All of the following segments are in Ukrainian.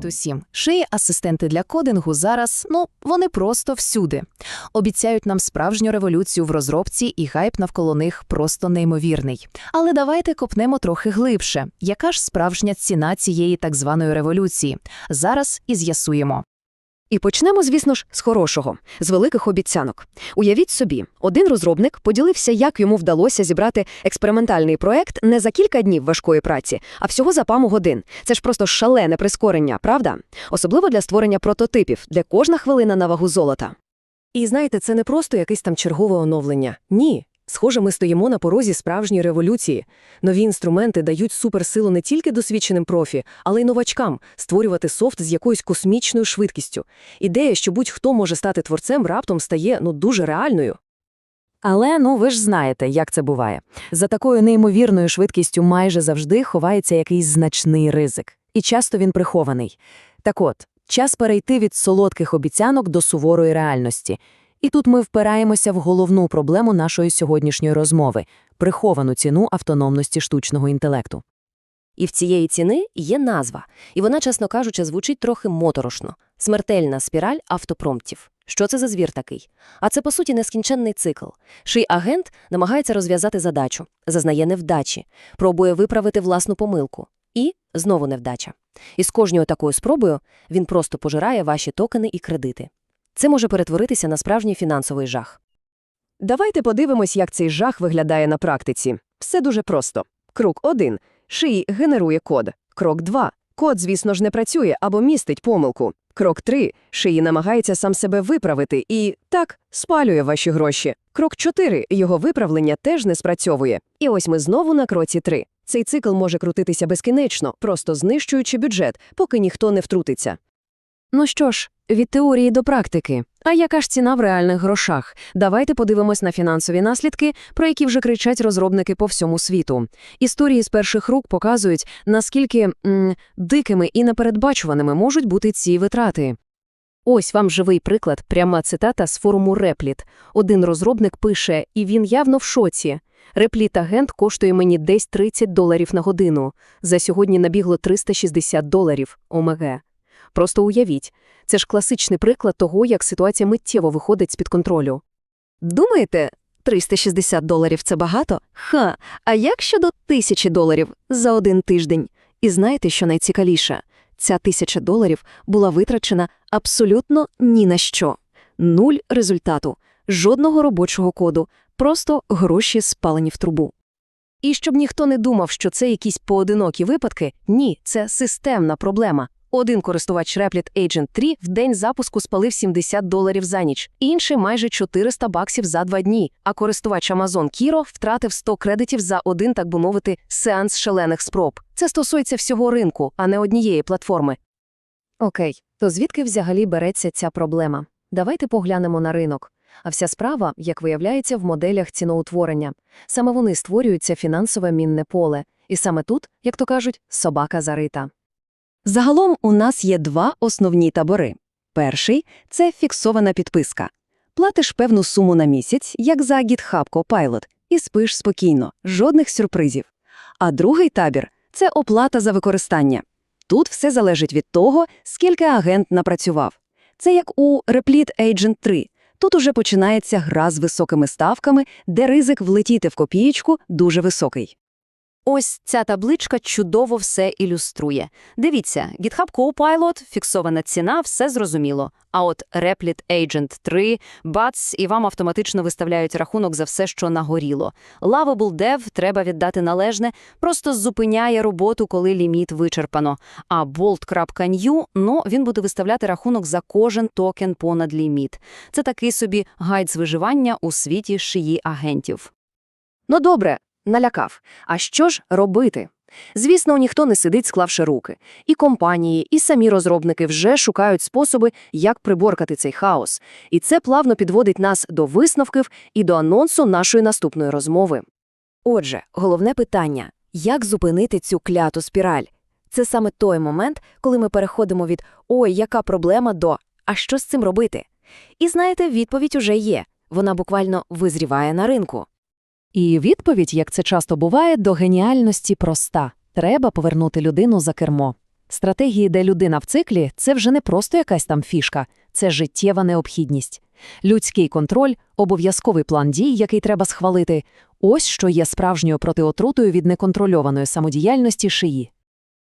Привіт усім! Шиї асистенти для кодингу зараз, ну, вони просто всюди. Обіцяють нам справжню революцію в розробці, і гайп навколо них просто неймовірний. Але давайте копнемо трохи глибше. Яка ж справжня ціна цієї так званої революції? Зараз і з'ясуємо. І почнемо, звісно ж, з хорошого, з великих обіцянок. Уявіть собі, один розробник поділився, як йому вдалося зібрати експериментальний проект не за кілька днів важкої праці, а всього за пару годин. Це ж просто шалене прискорення, правда? Особливо для створення прототипів, де кожна хвилина на вагу золота. І знаєте, це не просто якесь там чергове оновлення. Ні. Схоже, ми стоїмо на порозі справжньої революції. Нові інструменти дають суперсилу не тільки досвідченим профі, але й новачкам створювати софт з якоюсь космічною швидкістю. Ідея, що будь-хто може стати творцем, раптом стає ну дуже реальною. Але ну ви ж знаєте, як це буває. За такою неймовірною швидкістю майже завжди ховається якийсь значний ризик. І часто він прихований. Так от, час перейти від солодких обіцянок до суворої реальності. І тут ми впираємося в головну проблему нашої сьогоднішньої розмови приховану ціну автономності штучного інтелекту. І в цієї ціни є назва, і вона, чесно кажучи, звучить трохи моторошно – смертельна спіраль автопромптів. Що це за звір такий? А це, по суті, нескінченний цикл. Ший агент намагається розв'язати задачу, зазнає невдачі, пробує виправити власну помилку. І знову невдача. І з кожною такою спробою він просто пожирає ваші токени і кредити. Це може перетворитися на справжній фінансовий жах. Давайте подивимось, як цей жах виглядає на практиці. Все дуже просто. Крок 1. Шиї генерує код. Крок 2. Код, звісно ж, не працює або містить помилку. Крок 3. Шиї намагається сам себе виправити і, так, спалює ваші гроші. Крок 4. Його виправлення теж не спрацьовує. І ось ми знову на кроці 3. Цей цикл може крутитися безкінечно, просто знищуючи бюджет, поки ніхто не втрутиться. Ну що ж, від теорії до практики. А яка ж ціна в реальних грошах? Давайте подивимось на фінансові наслідки, про які вже кричать розробники по всьому світу. Історії з перших рук показують, наскільки м, дикими і непередбачуваними можуть бути ці витрати. Ось вам живий приклад, пряма цитата з форуму Replit. Один розробник пише, і він явно в шоці. Репліт-агент коштує мені десь 30 доларів на годину. За сьогодні набігло 360 доларів. ОМГ. Просто уявіть, це ж класичний приклад того, як ситуація миттєво виходить з-під контролю. Думаєте, 360 доларів – це багато? Ха, а як щодо тисячі доларів за один тиждень? І знаєте, що найцікавіше? Ця тисяча доларів була витрачена абсолютно ні на що. Нуль результату, жодного робочого коду, просто гроші спалені в трубу. І щоб ніхто не думав, що це якісь поодинокі випадки, ні, це системна проблема. Один користувач Replit Agent 3 в день запуску спалив 70 доларів за ніч, інший майже 400 баксів за два дні, а користувач Amazon Kiro втратив 100 кредитів за один, так би мовити, сеанс шалених спроб. Це стосується всього ринку, а не однієї платформи. Окей, то звідки взагалі береться ця проблема? Давайте поглянемо на ринок. А вся справа, як виявляється, в моделях ціноутворення. Саме вони створюють це фінансове мінне поле. І саме тут, як то кажуть, собака зарита. Загалом у нас є два основні табори. Перший – це фіксована підписка. Платиш певну суму на місяць, як за GitHub Copilot, і спиш спокійно, жодних сюрпризів. А другий табір – це оплата за використання. Тут все залежить від того, скільки агент напрацював. Це як у Replit Agent 3. Тут уже починається гра з високими ставками, де ризик влетіти в копієчку дуже високий. Ось ця табличка чудово все ілюструє. Дивіться, GitHub Copilot, фіксована ціна, все зрозуміло. А от Replit Agent 3, бац, і вам автоматично виставляють рахунок за все, що нагоріло. Lovable Dev, треба віддати належне, просто зупиняє роботу, коли ліміт вичерпано. А Bolt.new, ну, він буде виставляти рахунок за кожен токен понад ліміт. Це такий собі гайд з виживання у світі шиї агентів. Ну добре, налякав. А що ж робити? Звісно, ніхто не сидить, склавши руки. І компанії, і самі розробники вже шукають способи, як приборкати цей хаос. І це плавно підводить нас до висновків і до анонсу нашої наступної розмови. Отже, головне питання – як зупинити цю кляту спіраль? Це саме той момент, коли ми переходимо від «Ой, яка проблема» до «А що з цим робити?» І знаєте, відповідь уже є. Вона буквально визріває на ринку. І відповідь, як це часто буває, до геніальності проста. Треба повернути людину за кермо. Стратегії, де людина в циклі, це вже не просто якась там фішка, це життєва необхідність. Людський контроль, обов'язковий план дій, який треба схвалити – ось що є справжньою протиотрутою від неконтрольованої самодіяльності шиї.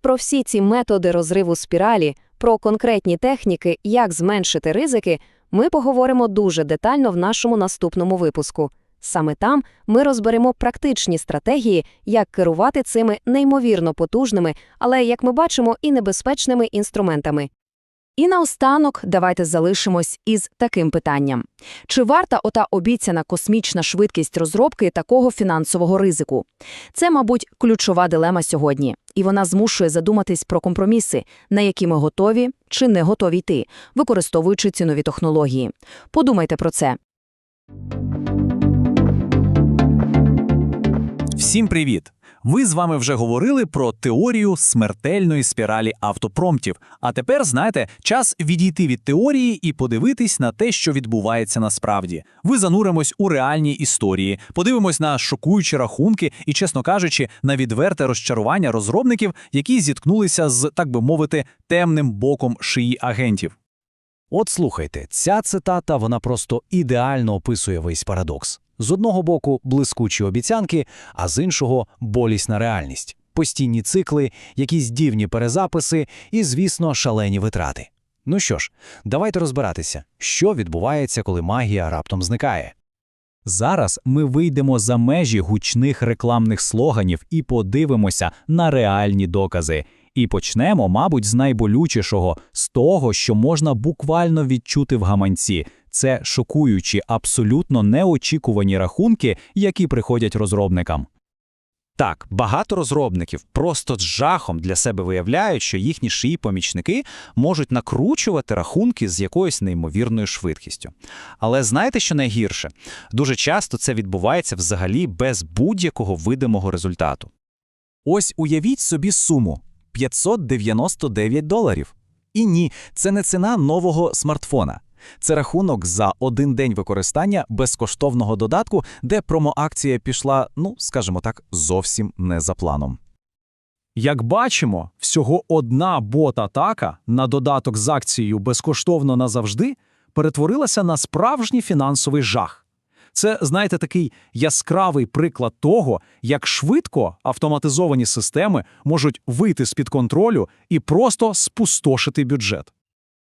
Про всі ці методи розриву спіралі, про конкретні техніки, як зменшити ризики, ми поговоримо дуже детально в нашому наступному випуску. Саме там ми розберемо практичні стратегії, як керувати цими неймовірно потужними, але, як ми бачимо, і небезпечними інструментами. І наостанок давайте залишимось із таким питанням. Чи варта ота обіцяна космічна швидкість розробки такого фінансового ризику? Це, мабуть, ключова дилема сьогодні, і вона змушує задуматись про компроміси, на які ми готові чи не готові йти, використовуючи цінові технології. Подумайте про це. Всім привіт! Ви з вами вже говорили про теорію смертельної спіралі автопромптів. А тепер, знаєте, час відійти від теорії і подивитись на те, що відбувається насправді. Ви зануримось у реальні історії, подивимось на шокуючі рахунки і, чесно кажучи, на відверте розчарування розробників, які зіткнулися з, так би мовити, темним боком шиї агентів. От слухайте, ця цитата вона просто ідеально описує весь парадокс. З одного боку блискучі обіцянки, а з іншого болісна реальність, постійні цикли, якісь дивні перезаписи і, звісно, шалені витрати. Ну що ж, давайте розбиратися, що відбувається, коли магія раптом зникає. Зараз ми вийдемо за межі гучних рекламних слоганів і подивимося на реальні докази. І почнемо, мабуть, з найболючішого, з того, що можна буквально відчути в гаманці. Це шокуючі, абсолютно неочікувані рахунки, які приходять розробникам. Так, багато розробників просто з жахом для себе виявляють, що їхні шиї помічники можуть накручувати рахунки з якоюсь неймовірною швидкістю. Але знаєте, що найгірше? Дуже часто це відбувається взагалі без будь-якого видимого результату. Ось уявіть собі суму 599 доларів. І ні, це не ціна нового смартфона. Це рахунок за один день використання безкоштовного додатку, де промоакція пішла, ну, скажімо так, зовсім не за планом. Як бачимо, всього одна бот-атака на додаток з акцією безкоштовно назавжди перетворилася на справжній фінансовий жах. Це, знаєте, такий яскравий приклад того, як швидко автоматизовані системи можуть вийти з-під контролю і просто спустошити бюджет.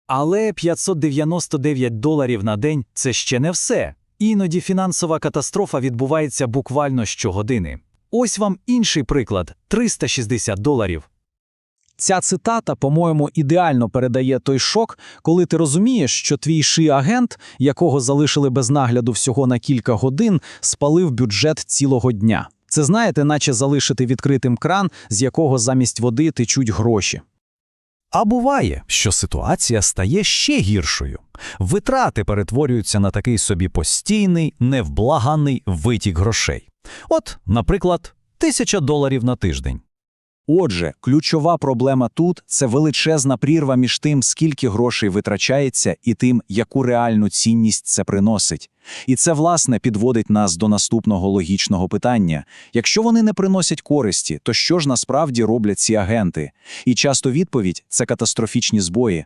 Але 599 доларів на день це ще не все. Іноді фінансова катастрофа відбувається буквально щогодини. Ось вам інший приклад 360 доларів. Ця цитата, по-моєму, ідеально передає той шок, коли ти розумієш, що твій ши-агент, якого залишили без нагляду всього на кілька годин, спалив бюджет цілого дня. Це знаєте, наче залишити відкритим кран, з якого замість води течуть гроші. А буває, що ситуація стає ще гіршою. Витрати перетворюються на такий собі постійний, невблаганий витік грошей. От, наприклад, тисяча доларів на тиждень. Отже, ключова проблема тут це величезна прірва між тим, скільки грошей витрачається, і тим, яку реальну цінність це приносить. І це, власне, підводить нас до наступного логічного питання. Якщо вони не приносять користі, то що ж насправді роблять ці агенти? І часто відповідь – це катастрофічні збої.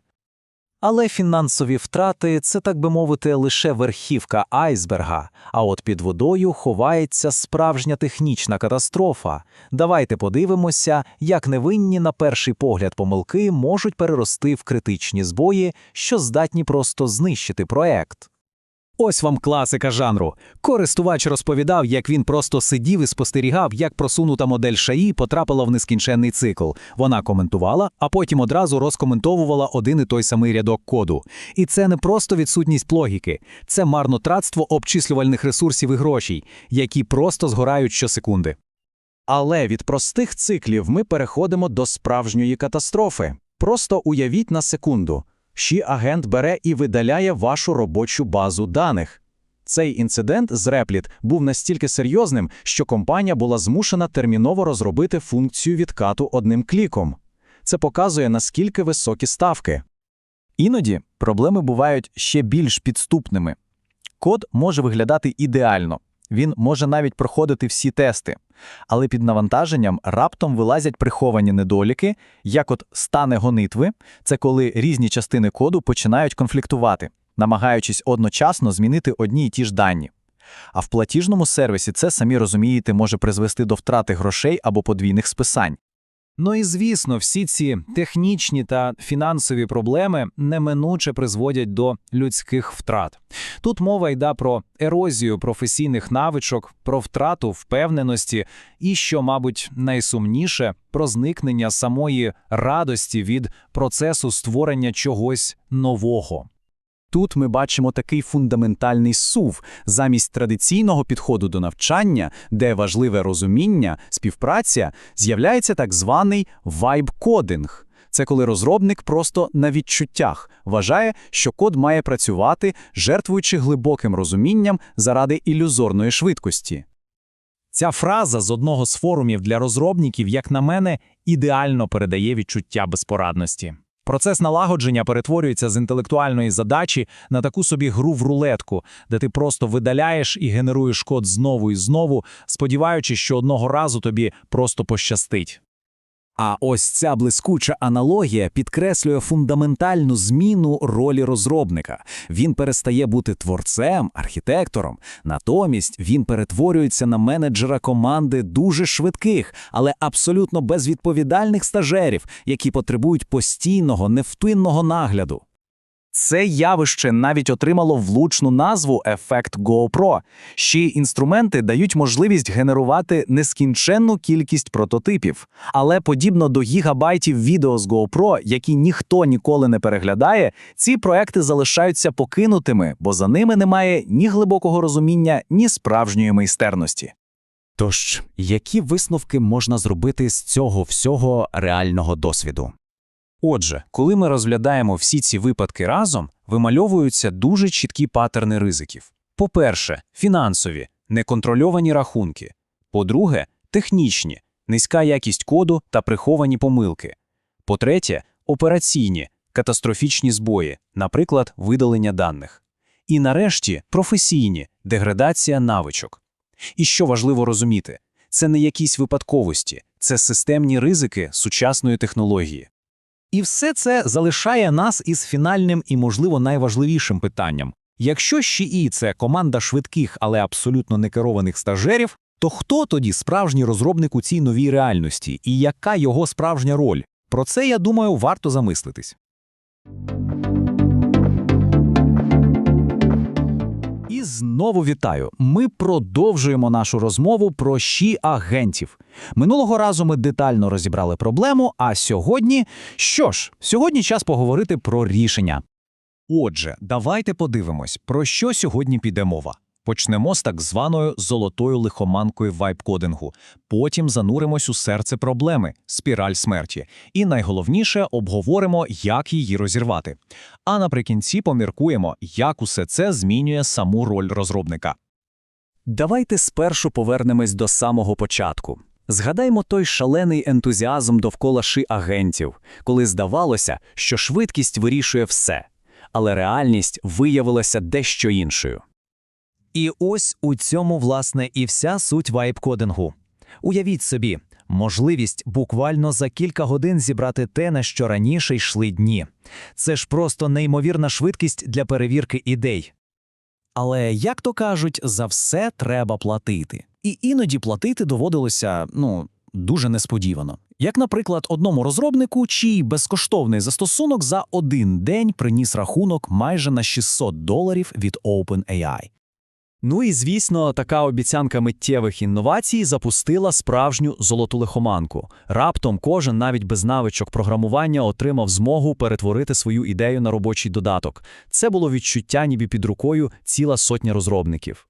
Але фінансові втрати це, так би мовити, лише верхівка айсберга, а от під водою ховається справжня технічна катастрофа. Давайте подивимося, як невинні на перший погляд помилки можуть перерости в критичні збої, що здатні просто знищити проект. Ось вам класика жанру. Користувач розповідав, як він просто сидів і спостерігав, як просунута модель шаї потрапила в нескінченний цикл. Вона коментувала, а потім одразу розкоментовувала один і той самий рядок коду. І це не просто відсутність логіки, це марнотратство обчислювальних ресурсів і грошей, які просто згорають щосекунди. Але від простих циклів ми переходимо до справжньої катастрофи. Просто уявіть на секунду. Ші агент бере і видаляє вашу робочу базу даних. Цей інцидент з Replit був настільки серйозним, що компанія була змушена терміново розробити функцію відкату одним кліком. Це показує, наскільки високі ставки. Іноді проблеми бувають ще більш підступними. Код може виглядати ідеально. Він може навіть проходити всі тести. Але під навантаженням раптом вилазять приховані недоліки, як от стане гонитви – це коли різні частини коду починають конфліктувати, намагаючись одночасно змінити одні й ті ж дані. А в платіжному сервісі це, самі розумієте, може призвести до втрати грошей або подвійних списань. Ну і звісно, всі ці технічні та фінансові проблеми неминуче призводять до людських втрат. Тут мова йде про ерозію професійних навичок, про втрату впевненості і, що, мабуть, найсумніше, про зникнення самої радості від процесу створення чогось нового. Тут ми бачимо такий фундаментальний сув замість традиційного підходу до навчання, де важливе розуміння, співпраця, з'являється так званий вайб-кодинг. Це коли розробник просто на відчуттях вважає, що код має працювати, жертвуючи глибоким розумінням заради ілюзорної швидкості. Ця фраза з одного з форумів для розробників, як на мене, ідеально передає відчуття безпорадності. Процес налагодження перетворюється з інтелектуальної задачі на таку собі гру в рулетку, де ти просто видаляєш і генеруєш код знову і знову, сподіваючись, що одного разу тобі просто пощастить. А ось ця блискуча аналогія підкреслює фундаментальну зміну ролі розробника. Він перестає бути творцем, архітектором. Натомість він перетворюється на менеджера команди дуже швидких, але абсолютно безвідповідальних стажерів, які потребують постійного, невтинного нагляду. Це явище навіть отримало влучну назву ефект GoPro. Ще й інструменти дають можливість генерувати нескінченну кількість прототипів. Але подібно до гігабайтів відео з GoPro, які ніхто ніколи не переглядає, ці проекти залишаються покинутими, бо за ними немає ні глибокого розуміння, ні справжньої майстерності. Тож, які висновки можна зробити з цього всього реального досвіду? Отже, коли ми розглядаємо всі ці випадки разом, вимальовуються дуже чіткі патерни ризиків. По-перше, фінансові, неконтрольовані рахунки. По-друге, технічні, низька якість коду та приховані помилки. По-третє, операційні, катастрофічні збої, наприклад, видалення даних. І нарешті професійні, деградація навичок. І що важливо розуміти, це не якісь випадковості, це системні ризики сучасної технології. І все це залишає нас із фінальним і, можливо, найважливішим питанням. Якщо ЩІ – це команда швидких, але абсолютно не керованих стажерів, то хто тоді справжній розробник у цій новій реальності і яка його справжня роль? Про це, я думаю, варто замислитись. Знову вітаю. Ми продовжуємо нашу розмову про щі агентів. Минулого разу ми детально розібрали проблему, а сьогодні що ж, сьогодні час поговорити про рішення. Отже, давайте подивимось, про що сьогодні піде мова. Почнемо з так званою золотою лихоманкою вайб-кодингу, потім зануримось у серце проблеми спіраль смерті, і найголовніше обговоримо, як її розірвати. А наприкінці поміркуємо, як усе це змінює саму роль розробника. Давайте спершу повернемось до самого початку. Згадаймо той шалений ентузіазм довкола ши агентів, коли здавалося, що швидкість вирішує все, але реальність виявилася дещо іншою. І ось у цьому, власне, і вся суть вайб-кодингу. Уявіть собі, можливість буквально за кілька годин зібрати те, на що раніше йшли дні. Це ж просто неймовірна швидкість для перевірки ідей. Але, як то кажуть, за все треба платити. І іноді платити доводилося, ну, дуже несподівано. Як, наприклад, одному розробнику, чий безкоштовний застосунок за один день приніс рахунок майже на 600 доларів від OpenAI. Ну і звісно, така обіцянка миттєвих інновацій запустила справжню золоту лихоманку. Раптом кожен, навіть без навичок програмування, отримав змогу перетворити свою ідею на робочий додаток. Це було відчуття, ніби під рукою ціла сотня розробників.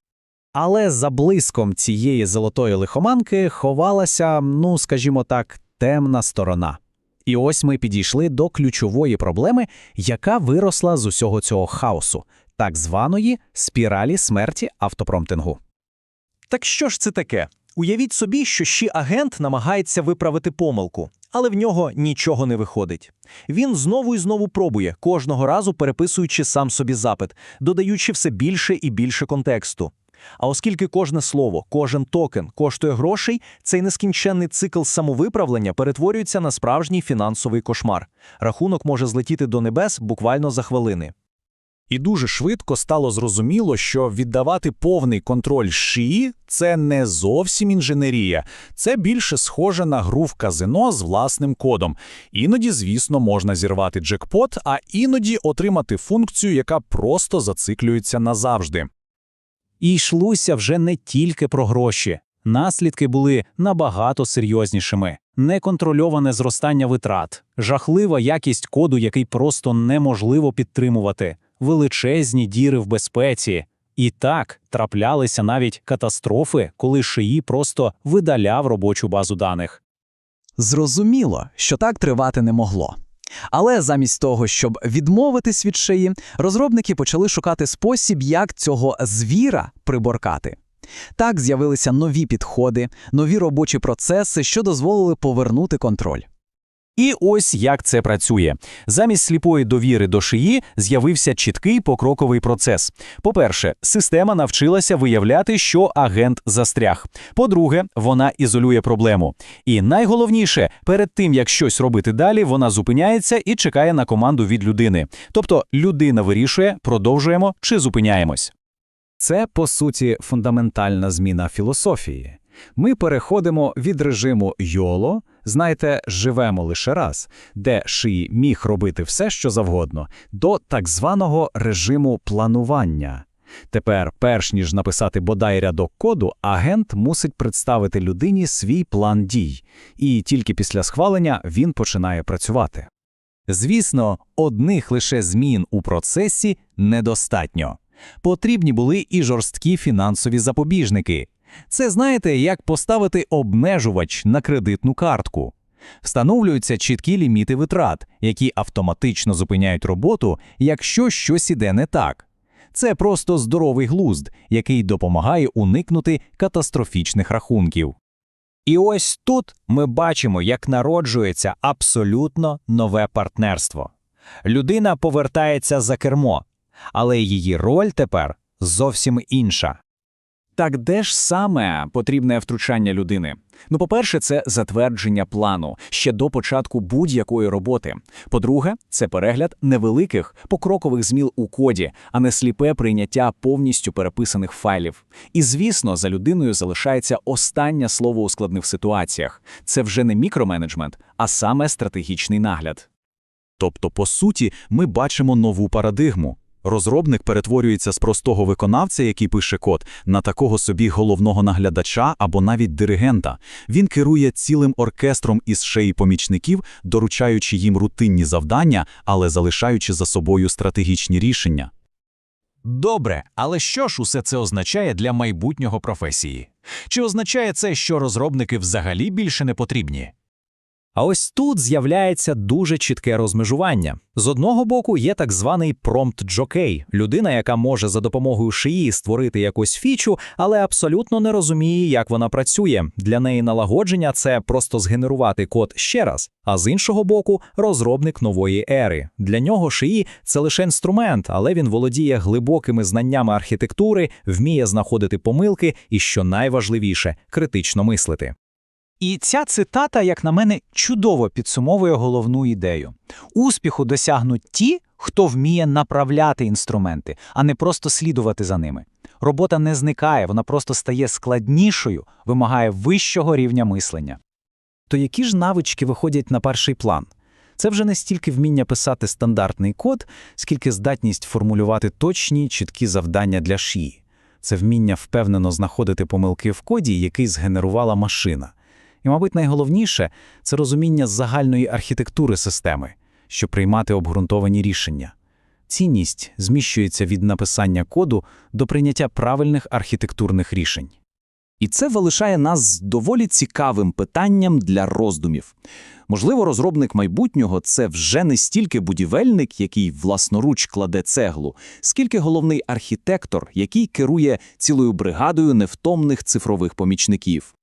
Але за блиском цієї золотої лихоманки ховалася, ну скажімо так, темна сторона. І ось ми підійшли до ключової проблеми, яка виросла з усього цього хаосу так званої спіралі смерті автопромптингу. Так що ж це таке? Уявіть собі, що щі агент намагається виправити помилку, але в нього нічого не виходить. Він знову і знову пробує, кожного разу переписуючи сам собі запит, додаючи все більше і більше контексту. А оскільки кожне слово, кожен токен коштує грошей, цей нескінченний цикл самовиправлення перетворюється на справжній фінансовий кошмар. Рахунок може злетіти до небес буквально за хвилини. І дуже швидко стало зрозуміло, що віддавати повний контроль шиї – це не зовсім інженерія, це більше схоже на гру в казино з власним кодом. Іноді, звісно, можна зірвати джекпот, а іноді отримати функцію, яка просто зациклюється назавжди. І йшлося вже не тільки про гроші. Наслідки були набагато серйознішими. Неконтрольоване зростання витрат, жахлива якість коду, який просто неможливо підтримувати, величезні діри в безпеці. І так траплялися навіть катастрофи, коли шиї просто видаляв робочу базу даних. Зрозуміло, що так тривати не могло. Але замість того, щоб відмовитись від шиї, розробники почали шукати спосіб, як цього звіра приборкати. Так з'явилися нові підходи, нові робочі процеси, що дозволили повернути контроль. І ось як це працює. Замість сліпої довіри до шиї з'явився чіткий покроковий процес. По-перше, система навчилася виявляти, що агент застряг. По-друге, вона ізолює проблему. І найголовніше, перед тим як щось робити далі, вона зупиняється і чекає на команду від людини. Тобто людина вирішує, продовжуємо чи зупиняємось. Це, по суті, фундаментальна зміна філософії. Ми переходимо від режиму YOLO, знаєте, живемо лише раз, де Шиї міг робити все, що завгодно, до так званого режиму планування. Тепер, перш ніж написати бодай рядок коду, агент мусить представити людині свій план дій, і тільки після схвалення він починає працювати. Звісно, одних лише змін у процесі недостатньо. Потрібні були і жорсткі фінансові запобіжники. Це знаєте, як поставити обмежувач на кредитну картку. Встановлюються чіткі ліміти витрат, які автоматично зупиняють роботу, якщо щось іде не так. Це просто здоровий глузд, який допомагає уникнути катастрофічних рахунків. І ось тут ми бачимо, як народжується абсолютно нове партнерство. Людина повертається за кермо, але її роль тепер зовсім інша. Так де ж саме потрібне втручання людини? Ну, по-перше, це затвердження плану ще до початку будь-якої роботи. По-друге, це перегляд невеликих покрокових зміл у коді, а не сліпе прийняття повністю переписаних файлів. І звісно, за людиною залишається останнє слово у складних ситуаціях. Це вже не мікроменеджмент, а саме стратегічний нагляд. Тобто, по суті, ми бачимо нову парадигму. Розробник перетворюється з простого виконавця, який пише код, на такого собі головного наглядача або навіть диригента. Він керує цілим оркестром із шеї помічників, доручаючи їм рутинні завдання, але залишаючи за собою стратегічні рішення. Добре, але що ж усе це означає для майбутнього професії? Чи означає це, що розробники взагалі більше не потрібні? А ось тут з'являється дуже чітке розмежування. З одного боку є так званий промпт-джокей – людина, яка може за допомогою шиї створити якусь фічу, але абсолютно не розуміє, як вона працює. Для неї налагодження – це просто згенерувати код ще раз. А з іншого боку, розробник нової ери. Для нього шиї – це лише інструмент, але він володіє глибокими знаннями архітектури, вміє знаходити помилки і, що найважливіше, критично мислити. І ця цитата, як на мене, чудово підсумовує головну ідею. Успіху досягнуть ті, хто вміє направляти інструменти, а не просто слідувати за ними. Робота не зникає, вона просто стає складнішою, вимагає вищого рівня мислення. То які ж навички виходять на перший план? Це вже не стільки вміння писати стандартний код, скільки здатність формулювати точні, чіткі завдання для шиї. Це вміння впевнено знаходити помилки в коді, який згенерувала машина. І, мабуть, найголовніше це розуміння загальної архітектури системи, щоб приймати обґрунтовані рішення. Цінність зміщується від написання коду до прийняття правильних архітектурних рішень. І це залишає нас з доволі цікавим питанням для роздумів. Можливо, розробник майбутнього це вже не стільки будівельник, який власноруч кладе цеглу, скільки головний архітектор, який керує цілою бригадою невтомних цифрових помічників.